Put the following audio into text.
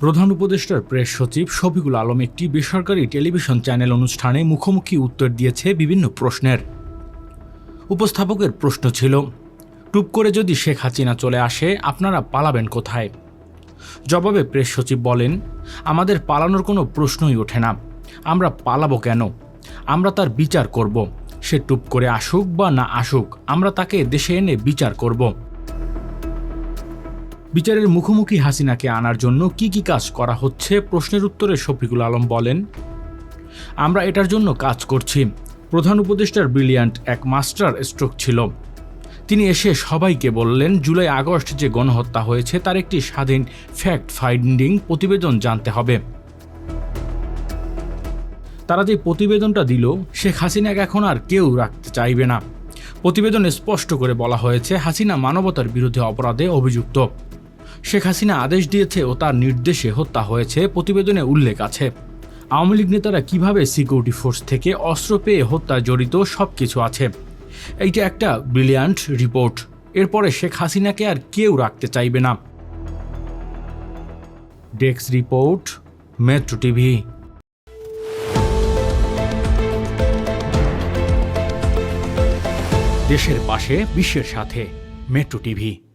প্রধান উপদেষ্টার প্রেস সচিব শফিকুল আলম একটি বেসরকারি টেলিভিশন চ্যানেল অনুষ্ঠানে মুখোমুখি উত্তর দিয়েছে বিভিন্ন প্রশ্নের। উপস্থাপকের প্রশ্ন ছিল, টুপ করে যদি শেখ হাসিনা চলে আসে, আপনারা পালাবেন কোথায়? জবাবে প্রেস সচিব বলেন, আমাদের পালানোর কোনো প্রশ্নই ওঠে না। আমরা পালাবো কেন? আমরা তার বিচার করব। সে টুপ করে আসুক বা না আসুক, আমরা তাকে দেশে এনে বিচার করব। বিচারের মুখোমুখি হাসিনাকে আনার জন্য কি কি কাজ করা হচ্ছে? প্রশ্নের উত্তরে শফিকুল আলম বলেন, আমরা এটার জন্য কাজ করছি। প্রধান উপদেষ্টার ব্রিলিয়ান্ট এক মাস্টার স্ট্রোক ছিল। তিনি এসে সবাইকে বললেন, জুলাই আগস্ট যে গণহত্যা হয়েছে, তার একটি স্বাধীন ফ্যাক্ট ফাইন্ডিং প্রতিবেদন জানতে হবে। তারা যে প্রতিবেদনটা দিল, শেখ হাসিনাকে এখন আর কেউ রাখতে চাইবে না। প্রতিবেদনে স্পষ্ট করে বলা হয়েছে, হাসিনা মানবতার বিরুদ্ধে অপরাধে অভিযুক্ত। শেখ হাসিনা আদেশ দিয়েছে ও তার নির্দেশে হত্যা হয়েছে প্রতিবেদনে উল্লেখ আছে। আওয়ামী লীগ নেতারা কীভাবে সিকিউরিটি ফোর্স থেকে অস্ত্র পেয়ে হত্যা জড়িত সব কিছু আছে। এইটা একটা ব্রিলিয়ান্ট রিপোর্ট এরপরে শেখ হাসিনাকে আর কেউ রাখতে চাইবে না। ডেক্স রিপোর্ট মেট্রো টিভি দেশের পাশে, বিশ্বের সাথে মেট্রো টিভি